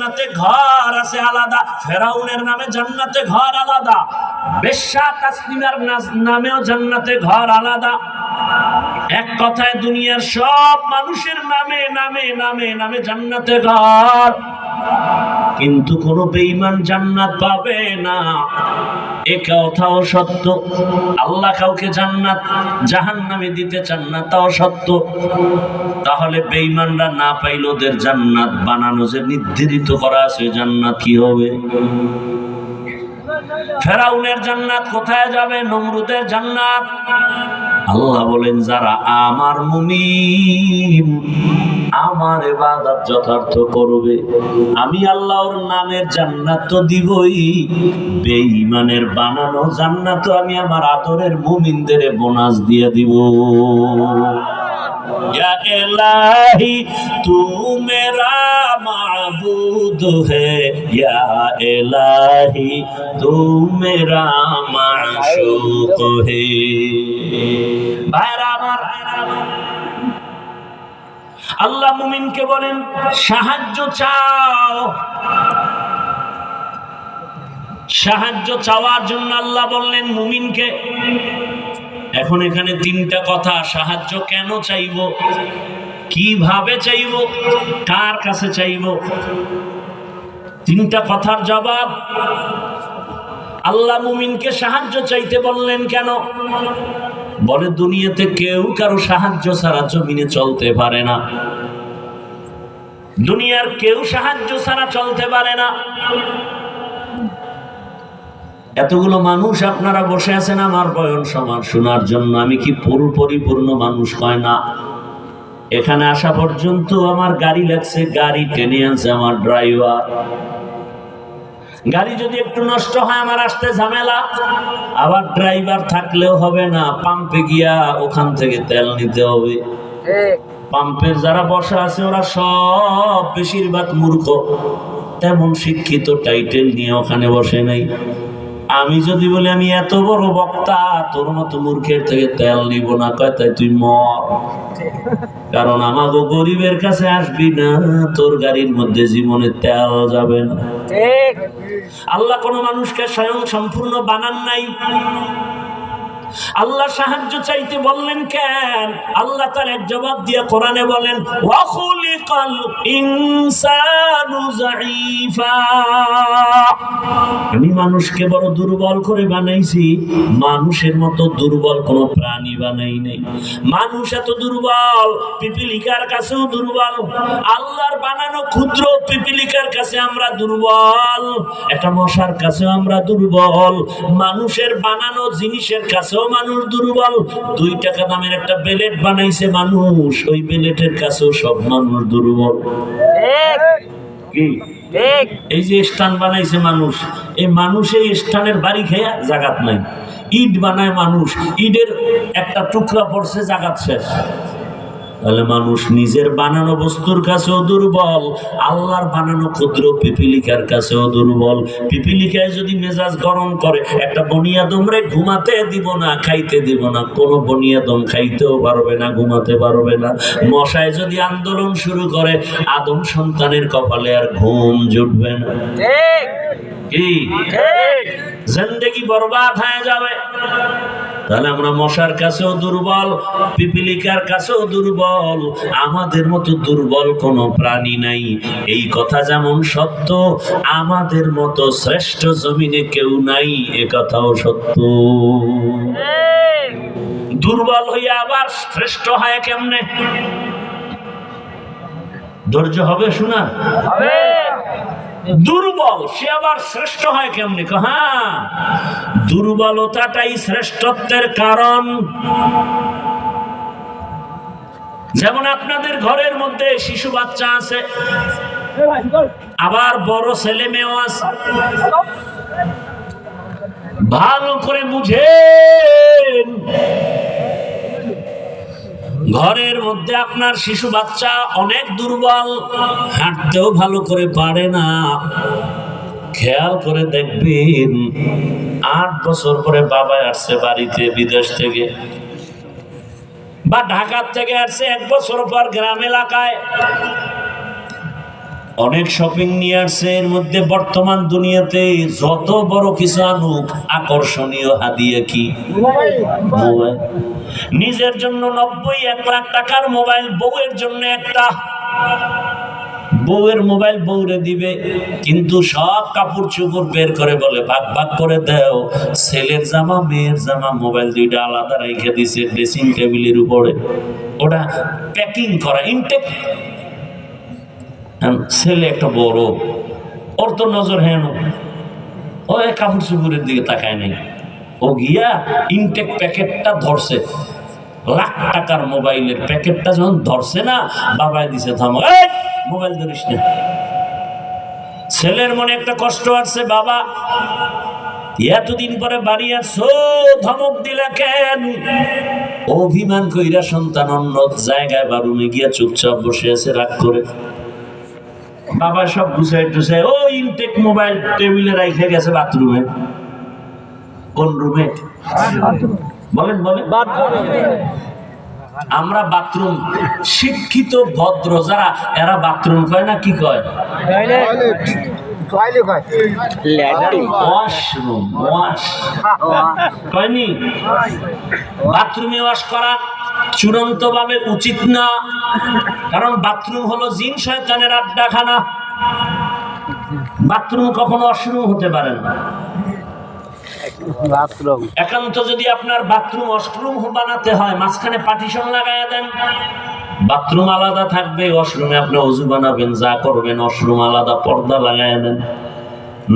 জান্নাতে ঘর আছে আলাদা। ফেরাউনের নামে জান্নাতে ঘর আলাদা। বেশ্যা তাসলিমার নামেও জান্নাতে ঘর আলাদা। এক কথায় দুনিয়ার সব মানুষের নামে নামে নামে নামে জান্নাতে ঘর। কিন্তু কোন বেঈমান জান্নাত পাবে না। এ কথাও সত্য। আল্লাহ কাউকে জান্নাত, জাহান্নামে দিতে চান না, তাও সত্য। তাহলে বেঈমানরা না পাইলে ওদের জান্নাত বানানো যে নির্ধারিত করা আছে, জান্নাত কি হবে? ফেরাউনের জান্নাত কোথায় যাবে? নমরুদের জান্নাত? আল্লাহ বলেন, যারা আমার মুমিন আমার এবাদত যথার্থ করবে। আমি আল্লাহর নামের জান্নাত তো দিবই। বেঈমানের বানানো জান্নাত আমি আমার আদরের মুমিনদের বোনাস দিয়ে দিব। ইয়া ইলাহি الہی মেরা মাবুদ হে। ইয়া ইলাহি الہی মেরা মাশুক হে। ভাইরা আমার আল্লাহ মুমিনকে বলেন, সাহায্য চাও। সাহায্য চাওয়ার জন্য আল্লাহ বললেন, মুমিনকে, এখন এখানে তিনটা কথা, সাহায্য কেন চাইব? কীভাবে চাইব? কার কাছে চাইব? তিনটা কথার জবাব, আল্লাহ মুমিনকে সাহায্য চাইতে বললেন কেন? বলে দুনিয়াতে কেউ কারও সাহায্য ছাড়া জমিনে চলতে পারে না। দুনিয়ার কেউ সাহায্য ছাড়া চলতে পারে না। এতগুলো মানুষ আপনারা বসে আছেন, আমার বয়ন সমান শোনার জন্য। আমি কি পুরো পরিপূর্ণ মানুষ হয় না? এখানে আসা পর্যন্ত আমার গাড়ি লাগছে, গাড়ি টেনে আনছে আমার ড্রাইভার। গাড়ি যদি একটু নষ্ট হয় আমার আসতে ঝামেলা। আবার ড্রাইভার থাকলেও হবে না পাম্পে গিয়া ওখান থেকে তেল নিতে হবে। পাম্পের যারা বসা আছে ওরা সব বেশিরভাগ মূর্খ। তেমন শিক্ষিত টাইটেল নিয়ে ওখানে বসে নাই। আমি যদি বলি আমি এত বড় বক্তা তোর মতো মূর্খের থেকে তেল নিব না। কয় তাই তুই মর। কারণ আমাকে গরিবের কাছে আসবি না তোর গাড়ির মধ্যে জীবনে তেল যাবে না। আল্লাহ কোনো মানুষকে স্বয়ং সম্পূর্ণ বানান নাই। আল্লাহ সাহায্য চাইতে বললেন, কেন? আল্লাহ তার এক জবাব দিয়ে কোরআনে বলেন ওয়াখুলিকাল ইনসানু যাঈফা। আমি মানুষকে বড় দুর্বল করে বানাইছি, মানুষের মতো দুর্বল কোনো প্রাণী বানাই নাই। মানুষ এত দুর্বল, পিপিলিকার কাছেও দুর্বল। আল্লাহর বানানো ক্ষুদ্র পিপিলিকার কাছে আমরা দুর্বল, একটা মশার কাছেও আমরা দুর্বল, মানুষের বানানো জিনিসের কাছেও মানুষ দুর্বল। দুই টাকা দামের একটা বেলেট বানাইছে মানুষ, ওই বেলেটের কাছেও সব মানুষ দুর্বল। কি এই যে স্থান বানাইছে মানুষ এই মানুষ এই স্থানের বাড়ি খেয়া জাগাত নাই। ইট বানায় মানুষ ইটের একটা টুকরা পড়ছে জাগাত শেষ। তাহলে মানুষ নিজের বানানো বস্তুর কাছেও দুর্বল আল্লাহর বানানো ক্ষুদ্র পিপিলিকার কাছেও দুর্বল। পিপিলিকায় যদি মেজাজ গরম করে একটা বনিয়াদমরে ঘুমাতে দিব না খাইতে দিব না। কোনো বনিয়াদম খাইতেও পারবে না ঘুমাতে পারবে না। মশায় যদি আন্দোলন শুরু করে আদম সন্তানের কপালে আর ঘুম জুটবে না। কি? জিন্দেগি বরবাদ হয়ে যাবে। তাহলে আমরা মশার কাছেও দুর্বল, পিপিলিকার কাছেও দুর্বল, আমাদের মতো দুর্বল কোনো প্রাণী নাই। এই কথা যেমন সত্য, আমাদের মতো শ্রেষ্ঠ জমিনে কেউ নাই, এ কথাও সত্য। দুর্বল হইয়া আবার শ্রেষ্ঠ হয় কেমনে? ধৈর্য হবে শোনা দুর্বল, সে আবার শ্রেষ্ঠ হয় কেমনে? হ্যাঁ। দুর্বলতাটাই শ্রেষ্ঠত্বের কারণ। যেমন আপনাদের ঘরের মধ্যে শিশু বাচ্চা আছে, আবার বড় ছেলে মেয়েও আছে। ভালো করে বুঝেন। ঘরের মধ্যে আপনার শিশু বাচ্চা অনেক দুর্বল, হাঁটতেও ভালো করে পারে না। খেয়াল করে দেখবেন, আট বছর পরে বাবা আসছে বাড়িতে, বিদেশ থেকে। বা ঢাকার থেকে আসছে, এক বছর পর গ্রাম এলাকায়। অনেক শপিং নিয়ে মধ্যে বর্তমান দুনিয়াতে যত বড় কিছু আনুক, আকর্ষণীয় হাদিয়া কি? নিজের জন্য নব্বই এক লাখ টাকার মোবাইল বউয়ের জন্য একটা। বউয়ের মোবাইল বউরে দিবে, কিন্তু সব কাপড় চোপড় বের করে বলে, ভাগ ভাগ করে দেও। ছেলের জামা, মেয়ের জামা মোবাইল দুইটা আলাদা রেখে দিছে ড্রেসিং টেবিলের উপরে। ওটা প্যাকিং করা ইনটেক ছেলে একটা বড়, ওর তো নজর হেন ও কাপড় চুপুরের দিকে তাকায় নেই। ও গিয়া ইনটেক প্যাকেটটা ধরছে। লাখ টাকার মোবাইলের প্যাকেটটা যখন ধরছে না, বাবাই দিছে থামো মোবাইল ধরিস না। ছেলের মনে একটা কষ্ট আছে বাবা, এতদিন পরে বাড়ি আসছো, ধমক দিলা কেন? অভিমান কইরা সন্তান অন্য জায়গায় বা রুমে গিয়া চুপচাপ বসে আছে, রাগ করে। বাবা সব গুছাই টুছাই ও ইনটেক মোবাইল টেবিলে রাইখে গেছে বাথরুমে। কোন রুমে? বলেন বলেন। আমরা বাথরুম শিক্ষিত ভদ্র যারা এরা বাথরুম কয় না কি কয়? Washroom wash. কয়নি? বাথরুমে ওয়াশ করা চূড়ান্ত ভাবে উচিত না। কারণ বাথরুম হলো জিন শয়তানের আড্ডাখানা। বাথরুম কখনো অশ্রুম হতে পারে না। একান্ত যদি আপনার বাথরুম অশরুম বানাতে হয়, মাঝখানে পার্টিশন লাগাইয়া দেন। বাথরুম আলাদা থাকবে ওয়াশরুমে আপনি অজু বানাবেন, যা করবেন ওয়াশরুম আলাদা পর্দা লাগাইয়া দেন।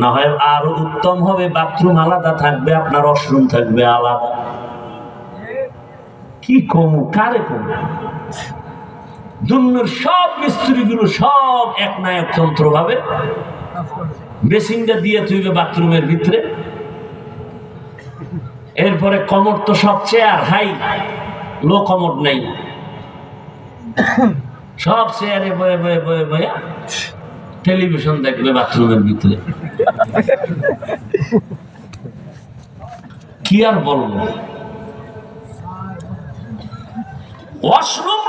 না হয় আরও উত্তম হবে, বাথরুম আলাদা থাকবে, আপনার ওয়াশরুম থাকবে আলাদা। কি কমু, কারে কমু? দুনিয়ার সব মিস্ত্রিগুলো সব এক নায়ক তন্ত্র ভাবে বেসিনটা দিয়ে তুইবে বাথরুমের ভিতরে। এরপরে কমর তো সব চেয়ার, হাই। লো কমর নেই। সব চেয়ারে বয়ে বয়ে বয়ে বয়ে টেলিভিশন দেখবে বাথরুমের ভিতরে। কি আর বলব? ওয়াশরুম